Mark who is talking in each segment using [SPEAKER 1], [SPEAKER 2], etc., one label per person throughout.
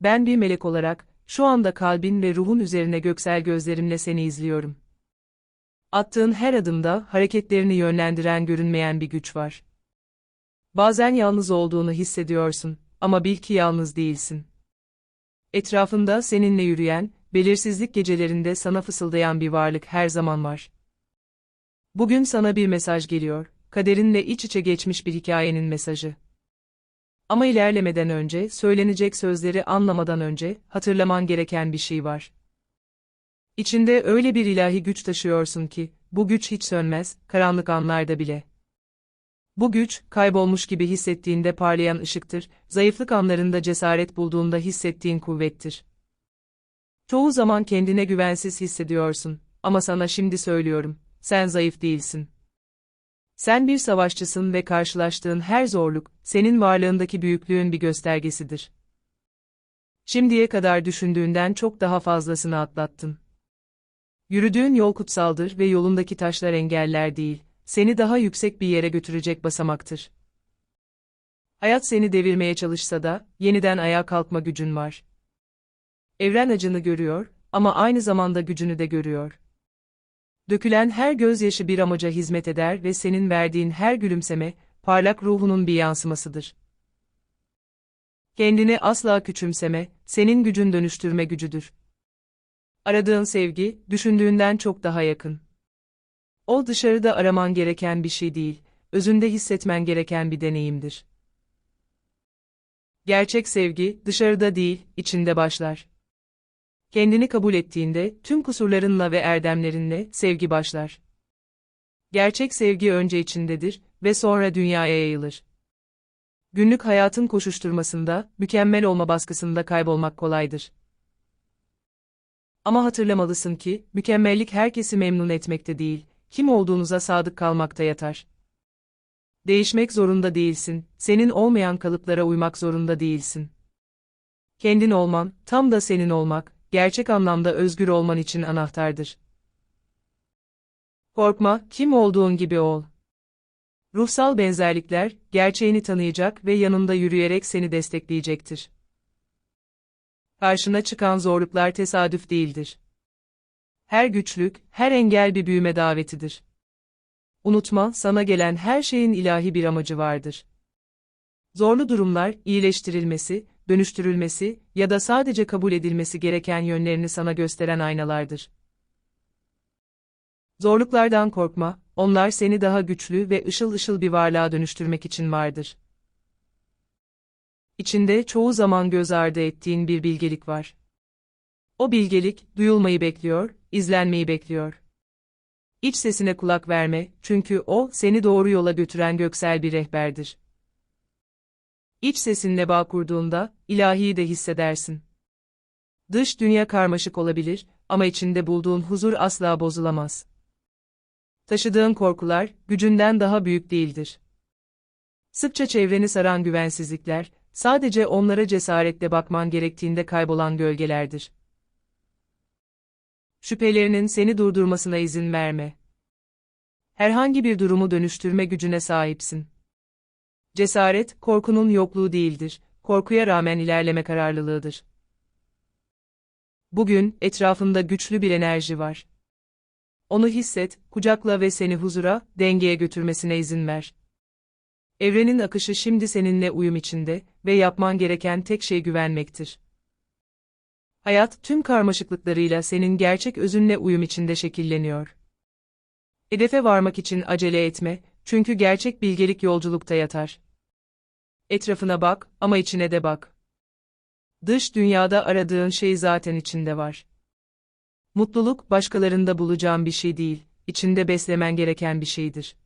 [SPEAKER 1] Ben bir melek olarak, şu anda kalbin ve ruhun üzerine göksel gözlerimle seni izliyorum. Attığın her adımda hareketlerini yönlendiren görünmeyen bir güç var. Bazen yalnız olduğunu hissediyorsun ama bil ki yalnız değilsin. Etrafında seninle yürüyen, belirsizlik gecelerinde sana fısıldayan bir varlık her zaman var. Bugün sana bir mesaj geliyor, kaderinle iç içe geçmiş bir hikayenin mesajı. Ama ilerlemeden önce, söylenecek sözleri anlamadan önce, hatırlaman gereken bir şey var. İçinde öyle bir ilahi güç taşıyorsun ki, bu güç hiç sönmez, karanlık anlarda bile. Bu güç, kaybolmuş gibi hissettiğinde parlayan ışıktır, zayıflık anlarında cesaret bulduğunda hissettiğin kuvvettir. Çoğu zaman kendine güvensiz hissediyorsun, ama sana şimdi söylüyorum, sen zayıf değilsin. Sen bir savaşçısın ve karşılaştığın her zorluk, senin varlığındaki büyüklüğün bir göstergesidir. Şimdiye kadar düşündüğünden çok daha fazlasını atlattın. Yürüdüğün yol kutsaldır ve yolundaki taşlar engeller değil, seni daha yüksek bir yere götürecek basamaktır. Hayat seni devirmeye çalışsa da, yeniden ayağa kalkma gücün var. Evren acını görüyor, ama aynı zamanda gücünü de görüyor. Dökülen her gözyaşı bir amaca hizmet eder ve senin verdiğin her gülümseme, parlak ruhunun bir yansımasıdır. Kendini asla küçümseme, senin gücün dönüştürme gücüdür. Aradığın sevgi, düşündüğünden çok daha yakın. O dışarıda araman gereken bir şey değil, özünde hissetmen gereken bir deneyimdir. Gerçek sevgi, dışarıda değil, içinde başlar. Kendini kabul ettiğinde, tüm kusurlarınla ve erdemlerinle, sevgi başlar. Gerçek sevgi önce içindedir ve sonra dünyaya yayılır. Günlük hayatın koşuşturmasında, mükemmel olma baskısında kaybolmak kolaydır. Ama hatırlamalısın ki, mükemmellik herkesi memnun etmekte değil, kim olduğunuza sadık kalmakta yatar. Değişmek zorunda değilsin, senin olmayan kalıplara uymak zorunda değilsin. Kendin olman, tam da senin olmak, gerçek anlamda özgür olman için anahtardır. Korkma, kim olduğun gibi ol. Ruhsal benzerlikler, gerçeğini tanıyacak ve yanında yürüyerek seni destekleyecektir. Karşına çıkan zorluklar tesadüf değildir. Her güçlük, her engel bir büyüme davetidir. Unutma, sana gelen her şeyin ilahi bir amacı vardır. Zorlu durumlar, iyileştirilmesi, dönüştürülmesi ya da sadece kabul edilmesi gereken yönlerini sana gösteren aynalardır. Zorluklardan korkma, onlar seni daha güçlü ve ışıl ışıl bir varlığa dönüştürmek için vardır. İçinde çoğu zaman göz ardı ettiğin bir bilgelik var. O bilgelik, duyulmayı bekliyor, izlenmeyi bekliyor. İç sesine kulak verme, çünkü o, seni doğru yola götüren göksel bir rehberdir. İç sesinle bağ kurduğunda, ilahiyi de hissedersin. Dış dünya karmaşık olabilir, ama içinde bulduğun huzur asla bozulamaz. Taşıdığın korkular, gücünden daha büyük değildir. Sıkça çevreni saran güvensizlikler, sadece onlara cesaretle bakman gerektiğinde kaybolan gölgelerdir. Şüphelerinin seni durdurmasına izin verme. Herhangi bir durumu dönüştürme gücüne sahipsin. Cesaret, korkunun yokluğu değildir, korkuya rağmen ilerleme kararlılığıdır. Bugün, etrafında güçlü bir enerji var. Onu hisset, kucakla ve seni huzura, dengeye götürmesine izin ver. Evrenin akışı şimdi seninle uyum içinde ve yapman gereken tek şey güvenmektir. Hayat, tüm karmaşıklıklarıyla senin gerçek özünle uyum içinde şekilleniyor. Hedefe varmak için acele etme, çünkü gerçek bilgelik yolculukta yatar. Etrafına bak ama içine de bak. Dış dünyada aradığın şey zaten içinde var. Mutluluk başkalarında bulacağın bir şey değil, içinde beslemen gereken bir şeydir.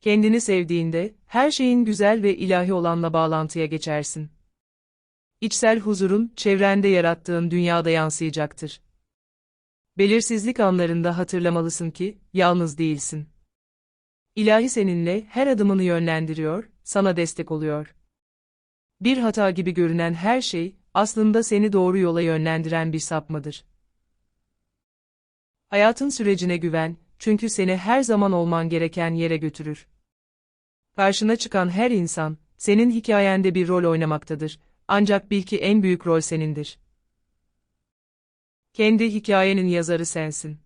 [SPEAKER 1] Kendini sevdiğinde, her şeyin güzel ve ilahi olanla bağlantıya geçersin. İçsel huzurun, çevrende yarattığın dünyada yansıyacaktır. Belirsizlik anlarında hatırlamalısın ki, yalnız değilsin. İlahi seninle her adımını yönlendiriyor, sana destek oluyor. Bir hata gibi görünen her şey, aslında seni doğru yola yönlendiren bir sapmadır. Hayatın sürecine güven, çünkü seni her zaman olman gereken yere götürür. Karşına çıkan her insan, senin hikayende bir rol oynamaktadır, ancak bil ki en büyük rol senindir. Kendi hikayenin yazarı sensin.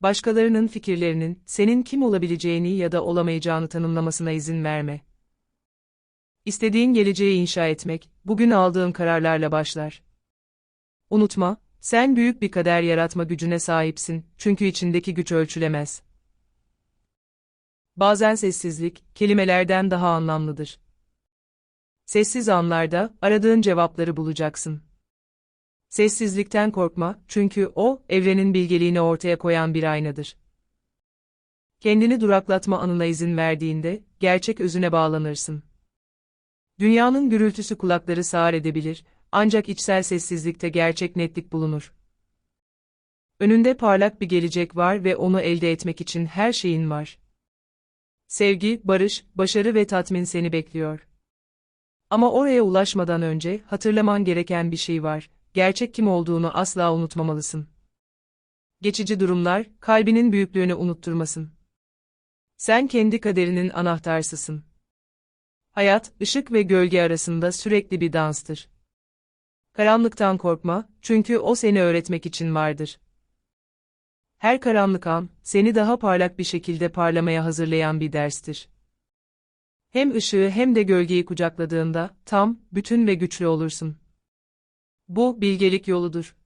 [SPEAKER 1] Başkalarının fikirlerinin senin kim olabileceğini ya da olamayacağını tanımlamasına izin verme. İstediğin geleceği inşa etmek, bugün aldığın kararlarla başlar. Unutma, sen büyük bir kader yaratma gücüne sahipsin, çünkü içindeki güç ölçülemez. Bazen sessizlik, kelimelerden daha anlamlıdır. Sessiz anlarda, aradığın cevapları bulacaksın. Sessizlikten korkma, çünkü o, evrenin bilgeliğini ortaya koyan bir aynadır. Kendini duraklatma anına izin verdiğinde, gerçek özüne bağlanırsın. Dünyanın gürültüsü kulakları sağır edebilir, ancak içsel sessizlikte gerçek netlik bulunur. Önünde parlak bir gelecek var ve onu elde etmek için her şeyin var. Sevgi, barış, başarı ve tatmin seni bekliyor. Ama oraya ulaşmadan önce hatırlaman gereken bir şey var. Gerçek kim olduğunu asla unutmamalısın. Geçici durumlar kalbinin büyüklüğünü unutturmasın. Sen kendi kaderinin anahtarsısın. Hayat, ışık ve gölge arasında sürekli bir danstır. Karanlıktan korkma, çünkü o seni öğretmek için vardır. Her karanlık an, seni daha parlak bir şekilde parlamaya hazırlayan bir derstir. Hem ışığı hem de gölgeyi kucakladığında, tam, bütün ve güçlü olursun. Bu, bilgelik yoludur.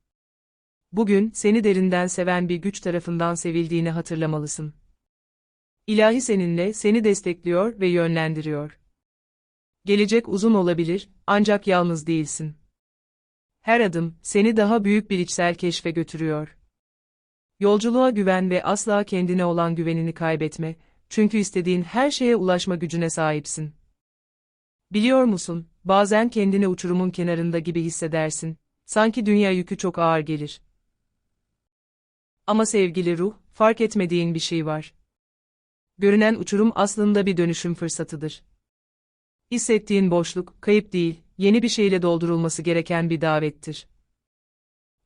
[SPEAKER 1] Bugün, seni derinden seven bir güç tarafından sevildiğini hatırlamalısın. İlahi seninle, seni destekliyor ve yönlendiriyor. Gelecek uzun olabilir, ancak yalnız değilsin. Her adım, seni daha büyük bir içsel keşfe götürüyor. Yolculuğa güven ve asla kendine olan güvenini kaybetme, çünkü istediğin her şeye ulaşma gücüne sahipsin. Biliyor musun, bazen kendini uçurumun kenarında gibi hissedersin, sanki dünya yükü çok ağır gelir. Ama sevgili ruh, fark etmediğin bir şey var. Görünen uçurum aslında bir dönüşüm fırsatıdır. Hissettiğin boşluk, kayıp değil, yeni bir şeyle doldurulması gereken bir davettir.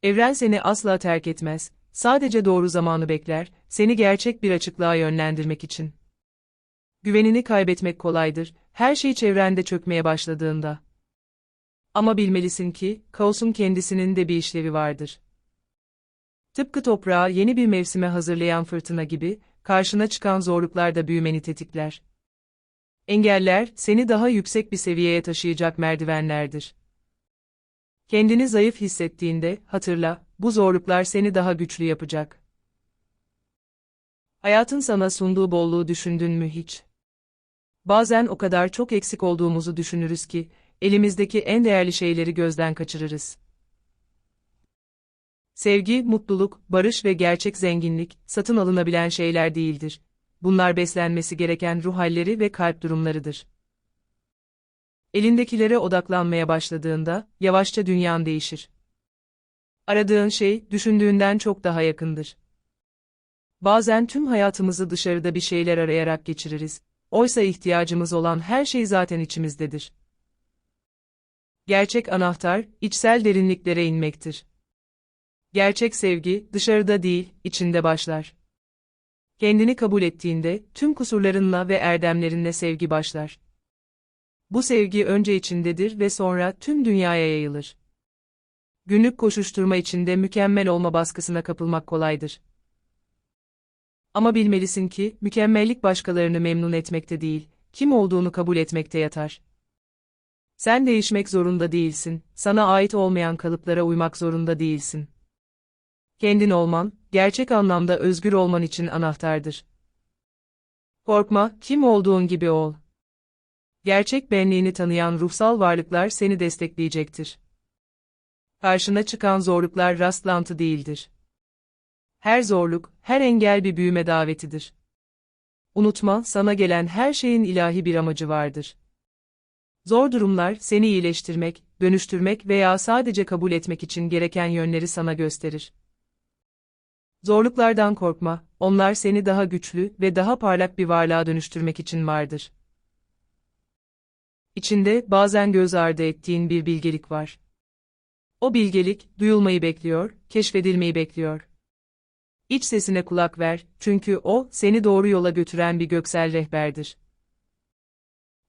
[SPEAKER 1] Evren seni asla terk etmez, sadece doğru zamanı bekler, seni gerçek bir açıklığa yönlendirmek için. Güvenini kaybetmek kolaydır, her şey çevrende çökmeye başladığında. Ama bilmelisin ki, kaosun kendisinin de bir işlevi vardır. Tıpkı toprağı yeni bir mevsime hazırlayan fırtına gibi, karşına çıkan zorluklar da büyümeni tetikler. Engeller, seni daha yüksek bir seviyeye taşıyacak merdivenlerdir. Kendini zayıf hissettiğinde, hatırla, bu zorluklar seni daha güçlü yapacak. Hayatın sana sunduğu bolluğu düşündün mü hiç? Bazen o kadar çok eksik olduğumuzu düşünürüz ki, elimizdeki en değerli şeyleri gözden kaçırırız. Sevgi, mutluluk, barış ve gerçek zenginlik, satın alınabilen şeyler değildir bunlar beslenmesi gereken ruh halleri ve kalp durumlarıdır. Elindekilere odaklanmaya başladığında, yavaşça dünyan değişir. Aradığın şey, düşündüğünden çok daha yakındır. Bazen tüm hayatımızı dışarıda bir şeyler arayarak geçiririz. Oysa ihtiyacımız olan her şey zaten içimizdedir. Gerçek anahtar, içsel derinliklere inmektir. Gerçek sevgi, dışarıda değil, içinde başlar. Kendini kabul ettiğinde, tüm kusurlarınla ve erdemlerinle sevgi başlar. Bu sevgi önce içindedir ve sonra tüm dünyaya yayılır. Günlük koşuşturma içinde mükemmel olma baskısına kapılmak kolaydır. Ama bilmelisin ki, mükemmellik başkalarını memnun etmekte değil, kim olduğunu kabul etmekte yatar. Sen değişmek zorunda değilsin, sana ait olmayan kalıplara uymak zorunda değilsin. Kendin olman, gerçek anlamda özgür olman için anahtardır. Korkma, kim olduğun gibi ol. Gerçek benliğini tanıyan ruhsal varlıklar seni destekleyecektir. Karşına çıkan zorluklar rastlantı değildir. Her zorluk, her engel bir büyüme davetidir. Unutma, sana gelen her şeyin ilahi bir amacı vardır. Zor durumlar, seni iyileştirmek, dönüştürmek veya sadece kabul etmek için gereken yönleri sana gösterir. Zorluklardan korkma, onlar seni daha güçlü ve daha parlak bir varlığa dönüştürmek için vardır. İçinde bazen göz ardı ettiğin bir bilgelik var. O bilgelik, duyulmayı bekliyor, keşfedilmeyi bekliyor. İç sesine kulak ver, çünkü o, seni doğru yola götüren bir göksel rehberdir.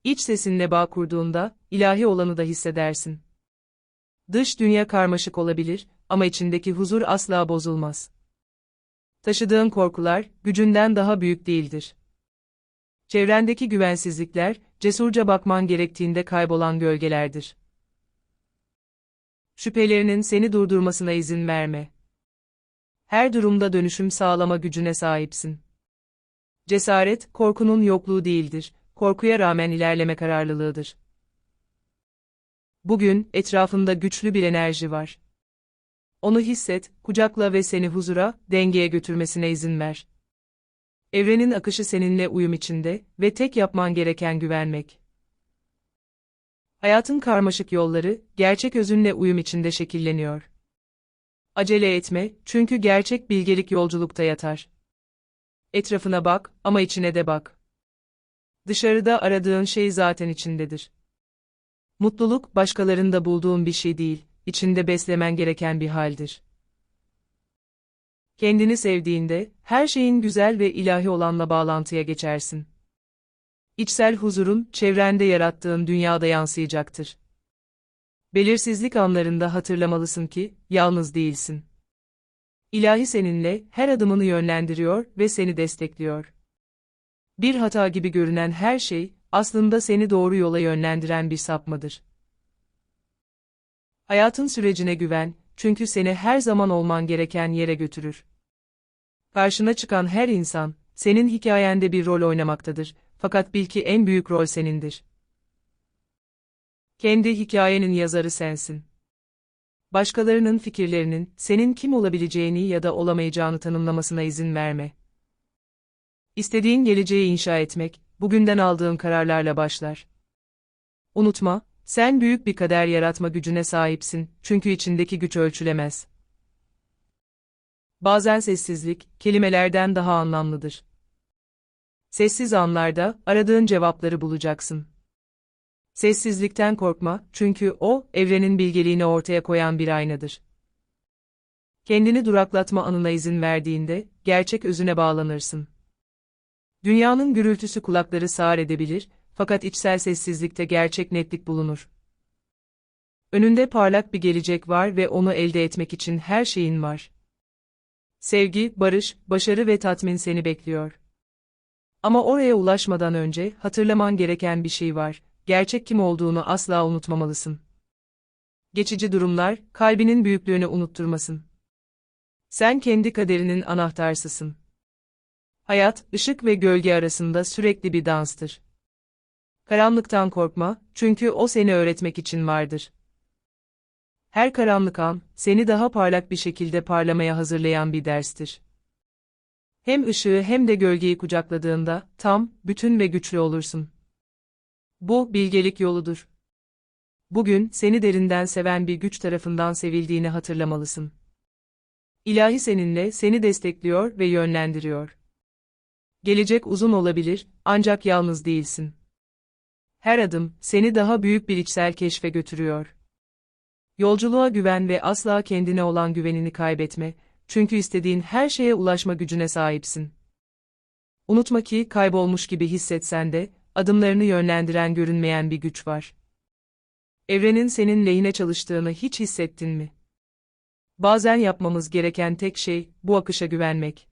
[SPEAKER 1] İç sesinle bağ kurduğunda, ilahi olanı da hissedersin. Dış dünya karmaşık olabilir ama içindeki huzur asla bozulmaz. Taşıdığın korkular, gücünden daha büyük değildir. Çevrendeki güvensizlikler, cesurca bakman gerektiğinde kaybolan gölgelerdir. Şüphelerinin seni durdurmasına izin verme. Her durumda dönüşüm sağlama gücüne sahipsin. Cesaret, korkunun yokluğu değildir, korkuya rağmen ilerleme kararlılığıdır. Bugün, etrafında güçlü bir enerji var. Onu hisset, kucakla ve seni huzura, dengeye götürmesine izin ver. Evrenin akışı seninle uyum içinde ve tek yapman gereken güvenmek. Hayatın karmaşık yolları, gerçek özünle uyum içinde şekilleniyor. Acele etme, çünkü gerçek bilgelik yolculukta yatar. Etrafına bak, ama içine de bak. Dışarıda aradığın şey zaten içindedir. Mutluluk, başkalarında bulduğun bir şey değil, içinde beslemen gereken bir haldir. Kendini sevdiğinde, her şeyin güzel ve ilahi olanla bağlantıya geçersin. İçsel huzurun, çevrende yarattığın dünyada yansıyacaktır. Belirsizlik anlarında hatırlamalısın ki, yalnız değilsin. İlahi seninle, her adımını yönlendiriyor ve seni destekliyor. Bir hata gibi görünen her şey, aslında seni doğru yola yönlendiren bir sapmadır. Hayatın sürecine güven, çünkü seni her zaman olman gereken yere götürür. Karşına çıkan her insan, senin hikayende bir rol oynamaktadır, fakat bil ki en büyük rol senindir. Kendi hikayenin yazarı sensin. Başkalarının fikirlerinin, senin kim olabileceğini ya da olamayacağını tanımlamasına izin verme. İstediğin geleceği inşa etmek, bugünden aldığın kararlarla başlar. Unutma, sen büyük bir kader yaratma gücüne sahipsin, çünkü içindeki güç ölçülemez. Bazen sessizlik, kelimelerden daha anlamlıdır. Sessiz anlarda, aradığın cevapları bulacaksın. Sessizlikten korkma, çünkü o, evrenin bilgeliğini ortaya koyan bir aynadır. Kendini duraklatma anına izin verdiğinde, gerçek özüne bağlanırsın. Dünyanın gürültüsü kulakları sağır edebilir, fakat içsel sessizlikte gerçek netlik bulunur. Önünde parlak bir gelecek var ve onu elde etmek için her şeyin var. Sevgi, barış, başarı ve tatmin seni bekliyor. Ama oraya ulaşmadan önce hatırlaman gereken bir şey var. Gerçek kim olduğunu asla unutmamalısın. Geçici durumlar kalbinin büyüklüğünü unutturmasın. Sen kendi kaderinin anahtarsısın. Hayat, ışık ve gölge arasında sürekli bir danstır. Karanlıktan korkma, çünkü o seni öğretmek için vardır. Her karanlık an, seni daha parlak bir şekilde parlamaya hazırlayan bir derstir. Hem ışığı hem de gölgeyi kucakladığında, tam, bütün ve güçlü olursun. Bu, bilgelik yoludur. Bugün, seni derinden seven bir güç tarafından sevildiğini hatırlamalısın. İlahi seninle, seni destekliyor ve yönlendiriyor. Gelecek uzun olabilir, ancak yalnız değilsin. Her adım, seni daha büyük bir içsel keşfe götürüyor. Yolculuğa güven ve asla kendine olan güvenini kaybetme, çünkü istediğin her şeye ulaşma gücüne sahipsin. Unutma ki kaybolmuş gibi hissetsen de, adımlarını yönlendiren görünmeyen bir güç var. Evrenin senin lehine çalıştığını hiç hissettin mi? Bazen yapmamız gereken tek şey, bu akışa güvenmek.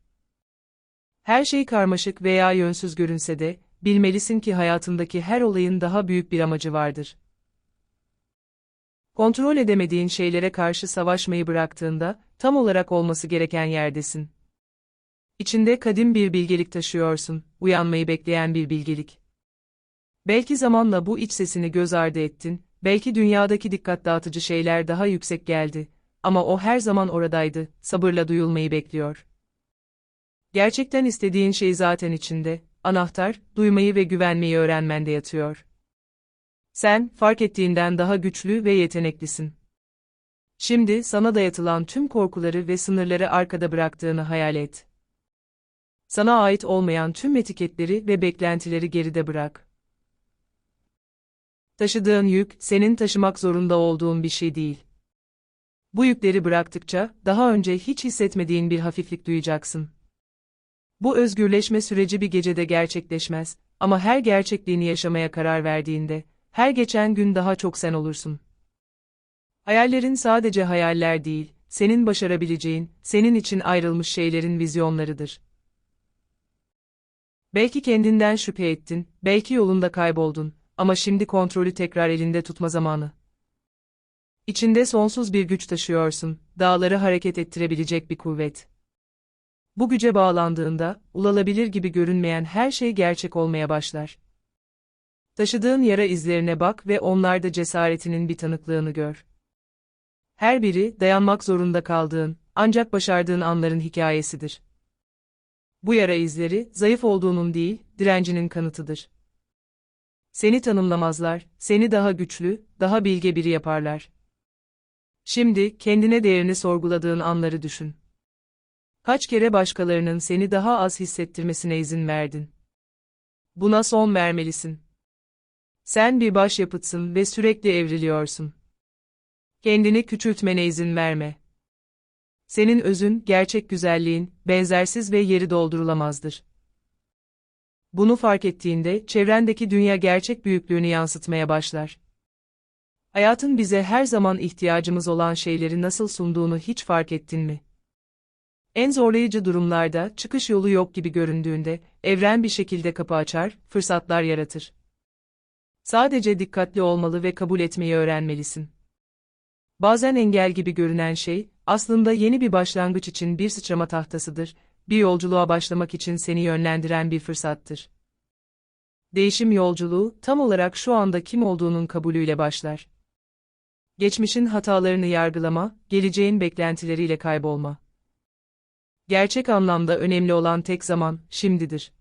[SPEAKER 1] Her şey karmaşık veya yönsüz görünse de, bilmelisin ki hayatındaki her olayın daha büyük bir amacı vardır. Kontrol edemediğin şeylere karşı savaşmayı bıraktığında, tam olarak olması gereken yerdesin. İçinde kadim bir bilgelik taşıyorsun, uyanmayı bekleyen bir bilgelik. Belki zamanla bu iç sesini göz ardı ettin, belki dünyadaki dikkat dağıtıcı şeyler daha yüksek geldi, ama o her zaman oradaydı, sabırla duyulmayı bekliyor. Gerçekten istediğin şey zaten içinde, anahtar, duymayı ve güvenmeyi öğrenmende yatıyor. Sen, fark ettiğinden daha güçlü ve yeteneklisin. Şimdi sana dayatılan tüm korkuları ve sınırları arkada bıraktığını hayal et. Sana ait olmayan tüm etiketleri ve beklentileri geride bırak. Taşıdığın yük, senin taşımak zorunda olduğun bir şey değil. Bu yükleri bıraktıkça, daha önce hiç hissetmediğin bir hafiflik duyacaksın. Bu özgürleşme süreci bir gecede gerçekleşmez, Ama her gerçekliğini yaşamaya karar verdiğinde, her geçen gün daha çok sen olursun. Hayallerin sadece hayaller değil, senin başarabileceğin, senin için ayrılmış şeylerin vizyonlarıdır. Belki kendinden şüphe ettin, belki yolunda kayboldun, ama şimdi kontrolü tekrar elinde tutma zamanı. İçinde sonsuz bir güç taşıyorsun, dağları hareket ettirebilecek bir kuvvet. Bu güce bağlandığında, ulaşılabilir gibi görünmeyen her şey gerçek olmaya başlar. Taşıdığın yara izlerine bak ve onlarda cesaretinin bir tanıklığını gör. Her biri, dayanmak zorunda kaldığın, ancak başardığın anların hikayesidir. Bu yara izleri, zayıf olduğunun değil, direncinin kanıtıdır. Seni tanımlamazlar, seni daha güçlü, daha bilge biri yaparlar. Şimdi, kendine değerini sorguladığın anları düşün. Kaç kere başkalarının seni daha az hissettirmesine izin verdin? Buna son vermelisin. Sen bir başyapıtsın ve sürekli evriliyorsun. Kendini küçültmene izin verme. Senin özün, gerçek güzelliğin, benzersiz ve yeri doldurulamazdır. Bunu fark ettiğinde, çevrendeki dünya gerçek büyüklüğünü yansıtmaya başlar. Hayatın bize her zaman ihtiyacımız olan şeyleri nasıl sunduğunu hiç fark ettin mi? En zorlayıcı durumlarda, çıkış yolu yok gibi göründüğünde, evren bir şekilde kapı açar, fırsatlar yaratır. Sadece dikkatli olmalı ve kabul etmeyi öğrenmelisin. Bazen engel gibi görünen şey, aslında yeni bir başlangıç için bir sıçrama tahtasıdır, bir yolculuğa başlamak için seni yönlendiren bir fırsattır. Değişim yolculuğu, tam olarak şu anda kim olduğunun kabulüyle başlar. Geçmişin hatalarını yargılama, geleceğin beklentileriyle kaybolma. Gerçek anlamda önemli olan tek zaman, şimdidir.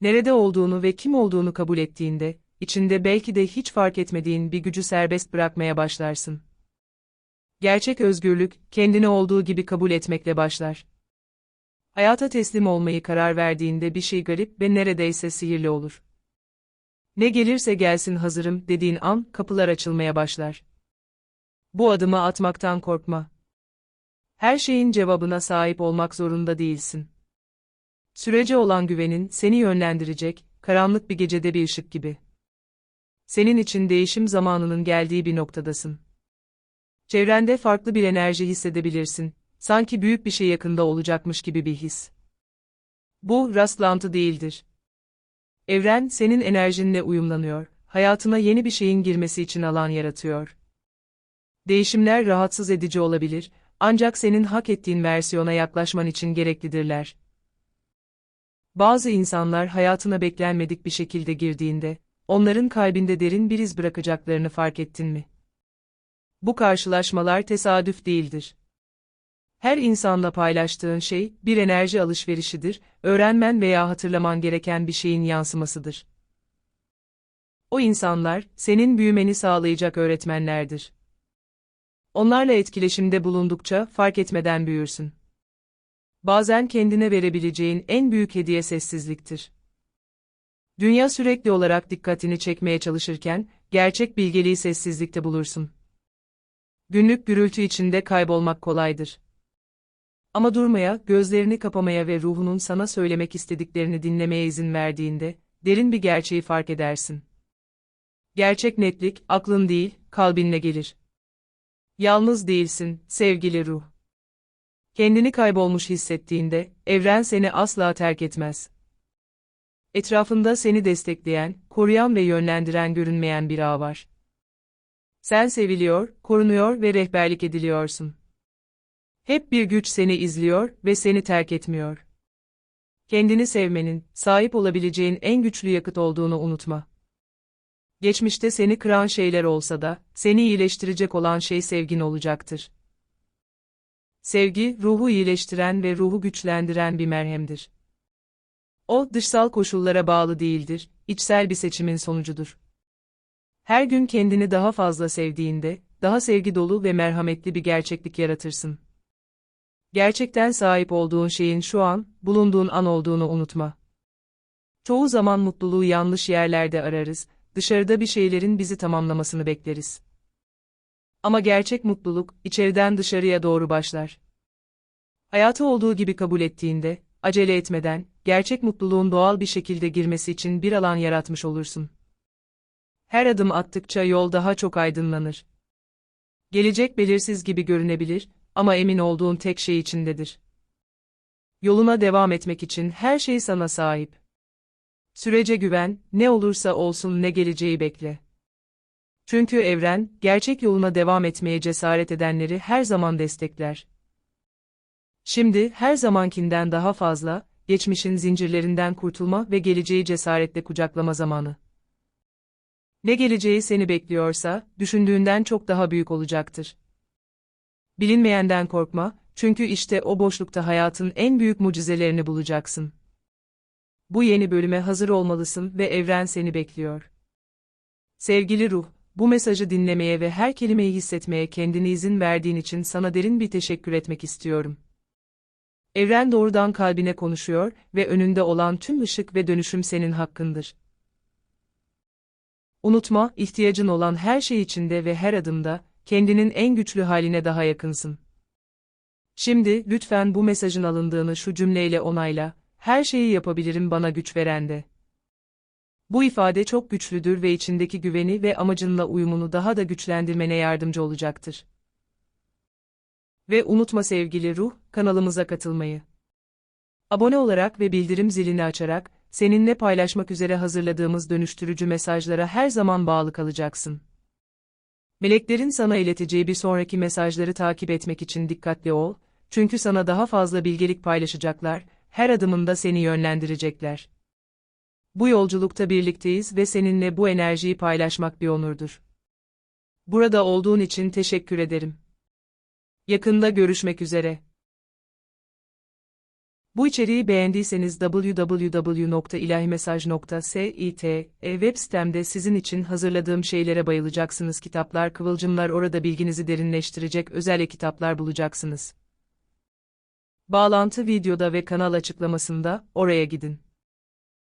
[SPEAKER 1] Nerede olduğunu ve kim olduğunu kabul ettiğinde, içinde belki de hiç fark etmediğin bir gücü serbest bırakmaya başlarsın. Gerçek özgürlük, kendini olduğu gibi kabul etmekle başlar. Hayata teslim olmayı karar verdiğinde bir şey garip ve neredeyse sihirli olur. Ne gelirse gelsin hazırım dediğin an kapılar açılmaya başlar. Bu adımı atmaktan korkma. Her şeyin cevabına sahip olmak zorunda değilsin. Sürece olan güvenin seni yönlendirecek, karanlık bir gecede bir ışık gibi. Senin için değişim zamanının geldiği bir noktadasın. Çevrende farklı bir enerji hissedebilirsin, sanki büyük bir şey yakında olacakmış gibi bir his. Bu, rastlantı değildir. Evren, senin enerjinle uyumlanıyor, hayatına yeni bir şeyin girmesi için alan yaratıyor. Değişimler rahatsız edici olabilir, ancak senin hak ettiğin versiyona yaklaşman için gereklidirler. Bazı insanlar hayatına beklenmedik bir şekilde girdiğinde, onların kalbinde derin bir iz bırakacaklarını fark ettin mi? Bu karşılaşmalar tesadüf değildir. Her insanla paylaştığın şey, bir enerji alışverişidir, öğrenmen veya hatırlaman gereken bir şeyin yansımasıdır. O insanlar, senin büyümeni sağlayacak öğretmenlerdir. Onlarla etkileşimde bulundukça fark etmeden büyürsün. Bazen kendine verebileceğin en büyük hediye sessizliktir. Dünya sürekli olarak dikkatini çekmeye çalışırken, gerçek bilgeliği sessizlikte bulursun. Günlük gürültü içinde kaybolmak kolaydır. Ama durmaya, gözlerini kapamaya ve ruhunun sana söylemek istediklerini dinlemeye izin verdiğinde, derin bir gerçeği fark edersin. Gerçek netlik, aklın değil, kalbinle gelir. Yalnız değilsin, sevgili ruh. Kendini kaybolmuş hissettiğinde, evren seni asla terk etmez. Etrafında seni destekleyen, koruyan ve yönlendiren görünmeyen bir ağ var. Sen seviliyor, korunuyor ve rehberlik ediliyorsun. Hep bir güç seni izliyor ve seni terk etmiyor. Kendini sevmenin, sahip olabileceğin en güçlü yakıt olduğunu unutma. Geçmişte seni kıran şeyler olsa da, seni iyileştirecek olan şey sevgin olacaktır. Sevgi, ruhu iyileştiren ve ruhu güçlendiren bir merhemdir. O, dışsal koşullara bağlı değildir, içsel bir seçimin sonucudur. Her gün kendini daha fazla sevdiğinde, daha sevgi dolu ve merhametli bir gerçeklik yaratırsın. Gerçekten sahip olduğun şeyin şu an, bulunduğun an olduğunu unutma. Çoğu zaman mutluluğu yanlış yerlerde ararız, dışarıda bir şeylerin bizi tamamlamasını bekleriz. Ama gerçek mutluluk, içeriden dışarıya doğru başlar. Hayatı olduğu gibi kabul ettiğinde, acele etmeden, gerçek mutluluğun doğal bir şekilde girmesi için bir alan yaratmış olursun. Her adım attıkça yol daha çok aydınlanır. Gelecek belirsiz gibi görünebilir ama emin olduğun tek şey içindedir. Yoluna devam etmek için her şey sana sahip. Sürece güven, ne olursa olsun ne geleceği bekle. Çünkü evren, gerçek yoluna devam etmeye cesaret edenleri her zaman destekler. Şimdi, her zamankinden daha fazla, geçmişin zincirlerinden kurtulma ve geleceği cesaretle kucaklama zamanı. Ne geleceği seni bekliyorsa, düşündüğünden çok daha büyük olacaktır. Bilinmeyenden korkma, çünkü işte o boşlukta hayatın en büyük mucizelerini bulacaksın. Bu yeni bölüme hazır olmalısın ve evren seni bekliyor. Sevgili ruh, bu mesajı dinlemeye ve her kelimeyi hissetmeye kendine izin verdiğin için sana derin bir teşekkür etmek istiyorum. Evren doğrudan kalbine konuşuyor ve önünde olan tüm ışık ve dönüşüm senin hakkındır. Unutma, ihtiyacın olan her şey içinde ve her adımda, kendinin en güçlü haline daha yakınsın. Şimdi, lütfen bu mesajın alındığını şu cümleyle onayla, her şeyi yapabilirim bana güç verende. Bu ifade çok güçlüdür ve içindeki güveni ve amacınla uyumunu daha da güçlendirmene yardımcı olacaktır. Ve unutma sevgili ruh, kanalımıza katılmayı. Abone olarak ve bildirim zilini açarak, seninle paylaşmak üzere hazırladığımız dönüştürücü mesajlara her zaman bağlı kalacaksın. Meleklerin sana ileteceği bir sonraki mesajları takip etmek için dikkatli ol, çünkü sana daha fazla bilgelik paylaşacaklar, her adımında seni yönlendirecekler. Bu yolculukta birlikteyiz ve seninle bu enerjiyi paylaşmak bir onurdur. Burada olduğun için teşekkür ederim. Yakında görüşmek üzere. Bu içeriği beğendiyseniz www.ilahimesaj.sit e web sitemde sizin için hazırladığım şeylere bayılacaksınız. Kitaplar, kıvılcımlar orada bilginizi derinleştirecek özel kitaplar bulacaksınız. Bağlantı videoda ve kanal açıklamasında, oraya gidin.